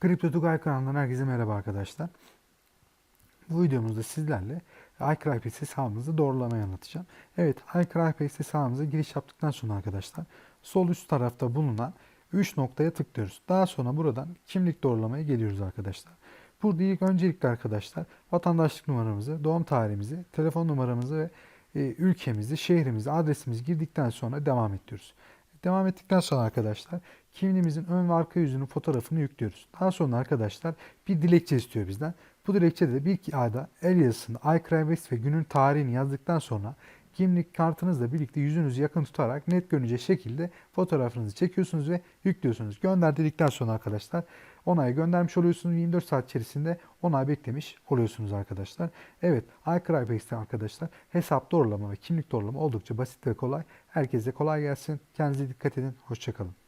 Kripto Tugay kanalından herkese merhaba arkadaşlar. Bu videomuzda sizlerle iCrypex hesabımızı doğrulamayı anlatacağım. Evet iCrypex hesabımıza giriş yaptıktan sonra arkadaşlar sol üst tarafta bulunan 3 noktaya tıklıyoruz. Daha sonra buradan kimlik doğrulamaya geliyoruz arkadaşlar. Burada ilk öncelikle arkadaşlar vatandaşlık numaramızı, doğum tarihimizi, telefon numaramızı ve e, ülkemizi, şehrimizi, adresimizi girdikten sonra devam ediyoruz. Devam ettikten sonra arkadaşlar kimliğimizin ön ve arka yüzünün fotoğrafını yüklüyoruz. Daha sonra arkadaşlar bir dilekçe istiyor bizden. Bu dilekçede de bir kağıda el yazısını, iCrybex ve günün tarihini yazdıktan sonra kimlik kartınızla birlikte yüzünüzü yakın tutarak net görünecek şekilde fotoğrafınızı çekiyorsunuz ve yüklüyorsunuz. Gönder dedikten sonra arkadaşlar onayı göndermiş oluyorsunuz. 24 saat içerisinde onay beklemiş oluyorsunuz arkadaşlar. Evet iCrypex'te arkadaşlar hesap doğrulama ve kimlik doğrulama oldukça basit ve kolay. Herkese kolay gelsin. Kendinize dikkat edin. Hoşçakalın.